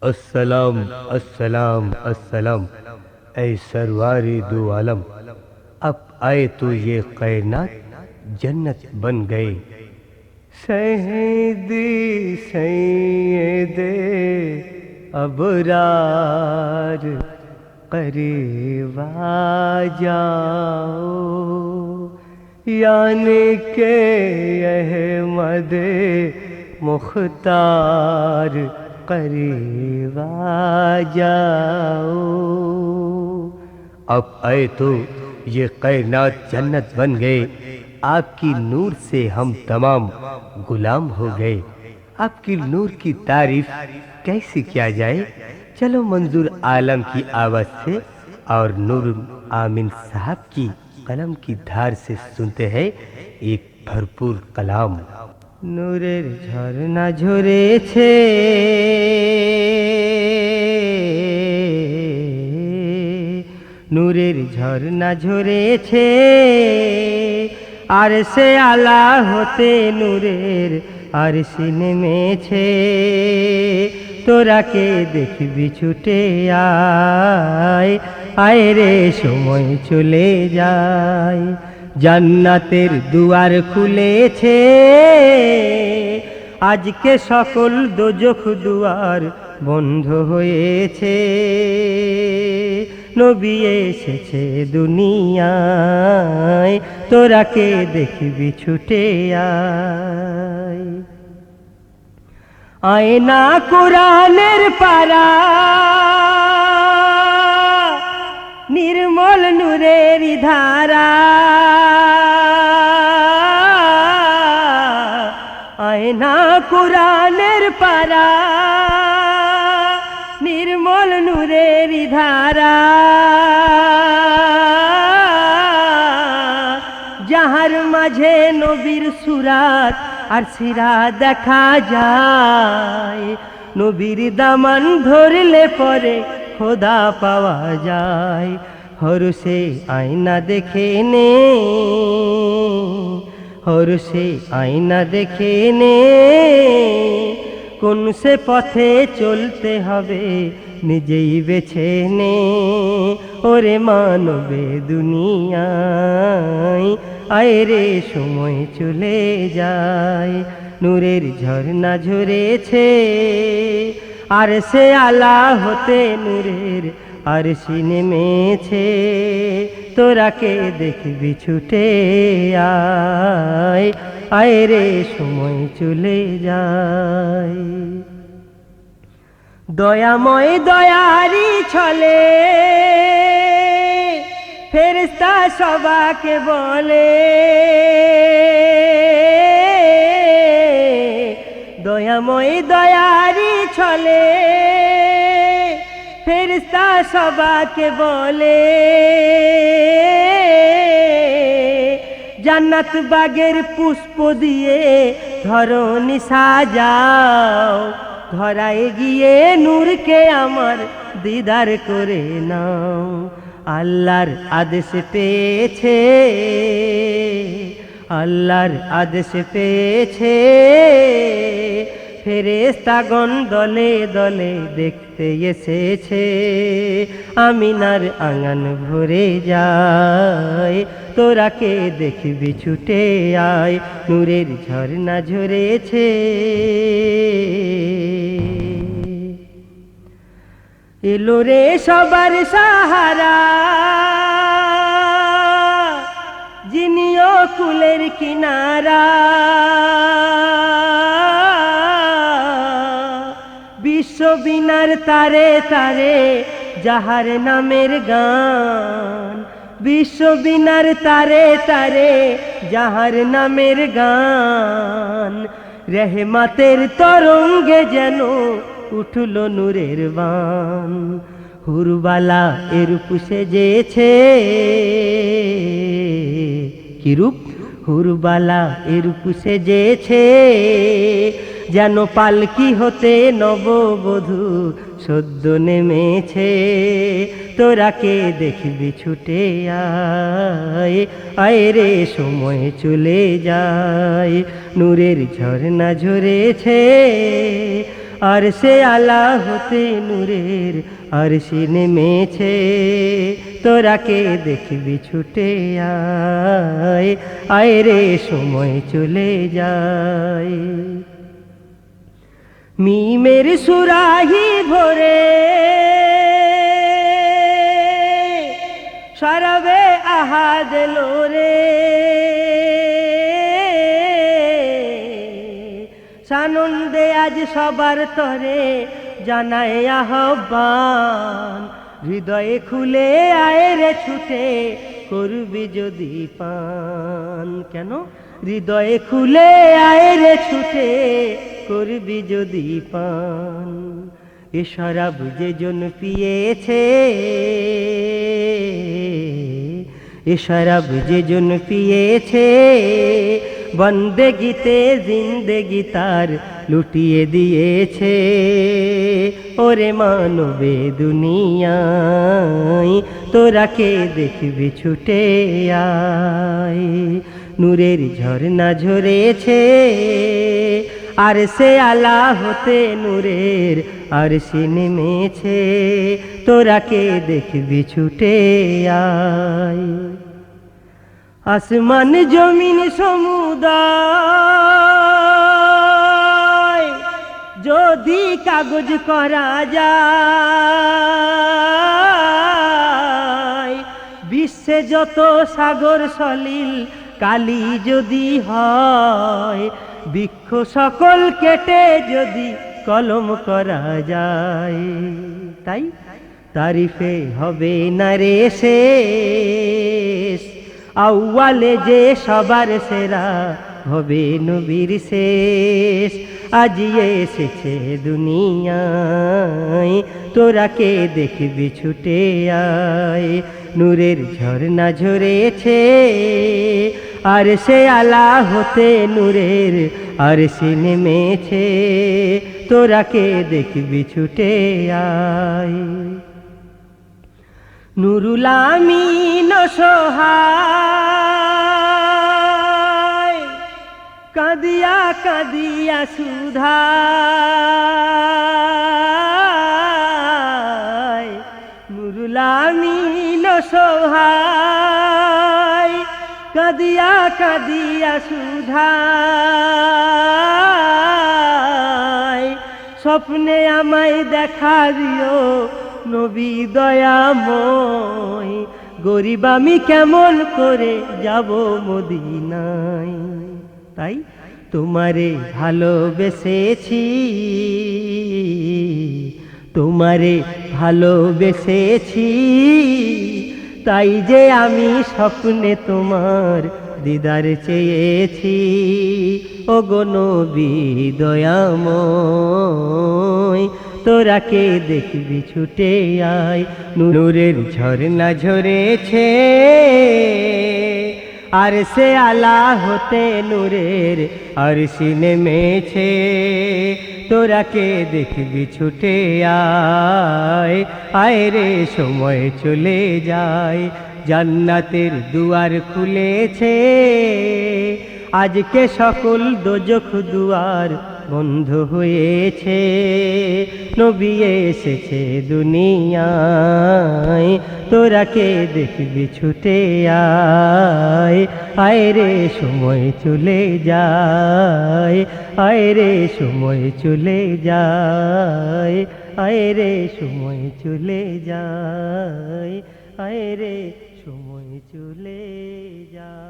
السلام السلام السلام۔ اے سرواری دو عالم، اب آئے تو یہ کائنات جنت بن گئی سیدی سید، ابرار، قریب آ جاؤ۔ یعنی کہ احمد مختار۔ करीबा जाओ। अब आए तो ये कैनात जन्नत बन गए। आपकी नूर से हम तमाम गुलाम हो गए। आपकी नूर की तारीफ़ कैसे किया जाए? चलो मंजूर आलम की आवाज़ से और नूर आमिन साहब की कलम की धार से सुनते हैं। एक भरपूर कलाम। নূরের ঝর্ণা ঝরেছে। নূরের ঝর্ণা ঝরেছে। আর সে আলা হতে নূরের আর সে নেমেছে তোরাকে দেখবি ছুটে আয় আয় রে সময় চলে যায়। জান্নাতের দুয়ার খুলেছে। আজকে সকল দোজখ দুয়ার বন্ধ হয়েছে। নবী এসেছে দুনিয়ায় তোরাকে দেখবি ছুটে আয়। আয়না কোরআনের পারা নির্মল নূরের ধারা। নির্মল নূরের ধারা যাহার মাঝে নবীর সুরাত আর সিরা দেখা যায়, নবীর দামান ধরলে পরে খোদা পাওয়া যায়। হরসে আয়না দেখে নে হরসে আয়না দেখে নে। কোন সে পথে চলতে হবে? নিজেই বেছে নে। ওরে মানবে দুনিয়ায়। আয় রে সময় চলে যায়। নূরের ঝর্ণা ঝরেছে। আর সে আলা হতে নূরের আর সে নেমেছে তোরাকে দেখবি ছুটে আয়? আয় রে, সময় চলে যায়। দয়াময় দয়ারি ছলে ফেরস্তা সবাকে বলে, দয়াময় দয়ারি ছলে ফেরস্তা সবাকে বলে জান্নাত বাগের পুষ্প দিয়ে ধরণী সাজাও ধরায় গিয়ে নূরকে আমার দিদার করে নাও। আল্লাহর আদেশ পেয়েছে, আল্লাহর আদেশ পেয়েছে। ফেরেস্তাগণ দলে দলে দেখতে এসেছে। আমিনার আঙান ভরে যায় তোরাকে দেখবি ছুটে আয়, নূরের ঝর্ণা ঝরেছে। এলো রে সবার সাহারা, যিনিও কুলের কিনারা। বিশ্ববিনার তারে তারে, যাহার নামের গান। বিশ্ববিনার তারে তারে, যাহার নামের গান। রেহমাতের তরঙ্গে যেন উঠল নূরের বান। হুরবালা এরূপ সেজেছে। কিরূপ? হুরবালা এরূপ সেজেছে। যেন পালকি হতে নববধূ সদ্য নেমেছে। তোরাকে দেখবি ছুটে আয় আয় রে সময় চলে যায়। নূরের ঝর্ণা ঝরেছে, আর সে আলা হতে নূরের আর সে নেমেছে। তোরা কে দেখবি ছুটে আয় আয় রে সময় চলে যায়। মিমের সুরাহি ভরে। সরবে আহাদ লোরে। সানন্দে আজ সবার তরে জানায় আহ্বান। হৃদয়ে খুলে আয় রে ছুটে করবি যদি পান। কেন? হৃদয়ে খুলে আয় রে ছুটে করবি যদি পান, এ শরাব যে জন পিয়েছে, এ শরাব যে জন পিয়েছে বন্দেগিতে জিন্দেগি তার লুটিয়ে দিয়েছে। ওরে মানবে দুনিয়ায়, তোরা কে দেখবি ছুটে আয়? নূরের ঝর্ণা ঝরেছে আর সে আলা হতে নূরের আর সে নেমেছে। তোরা কে দেখবি ছুটে আয়। আসমান, জমিন, সমুদায় যদি কাগজ করা যায়, বিশ্বে যত সাগর, সলিল, কালি যদি হয় বৃক্ষ সকল কেটে যদি কলম করা যায়, তাই তারিফে হবে না রে শেষ। আউয়ালে যে সবার সেরা হবে নবীর শেষ। আজি এসেছে দুনিয়ায়, তোরা কে দেখবি ছুটে আয়। নূরের ঝর্ণা ঝরেছে আর সে আলা হতে নূরের আর সে নেমেছে তোরা কে দেখবি ছুটে আয়। নুরুল আমিন সহায়, কাঁদিয়া কাঁদিয়া সুধায়। নুরুল আমিন সহায় কাঁদিয়া কাঁদিয়া সুধায় স্বপ্নে আমায় দেখা দিও নবী দয়াময়। গরিব আমি কেমন করে যাব মদিনায়? তাই তোমারে ভালোবেসেছি। তোমারে ভালোবেসেছি। তাই যে আমি স্বপ্নে তোমার দিদার চেয়েছি। ও নবী দয়াময়, তোরা কে দেখবি ছুটে আয়, নূরের ঝরনা ঝরেছে। আর সে আলা হতে নূরের আর সিনে মেছে। তোরা কে দেখবি ছুটে আয় আয় রে সময় চলে যায়। জান্নাতের দুয়ার খুলেছে। আজকে সকল দোজখ দুয়ার বন্ধ হয়েছে, নবী এসেছে দুনিয়ায়। তোরা কে দেখবি ছুটে আয়? আয় রে সময় চলে যায়, আয় রে সময় চলে যায়, আয় রে সময় চলে যায়, আয় রে সময় চলে যায়।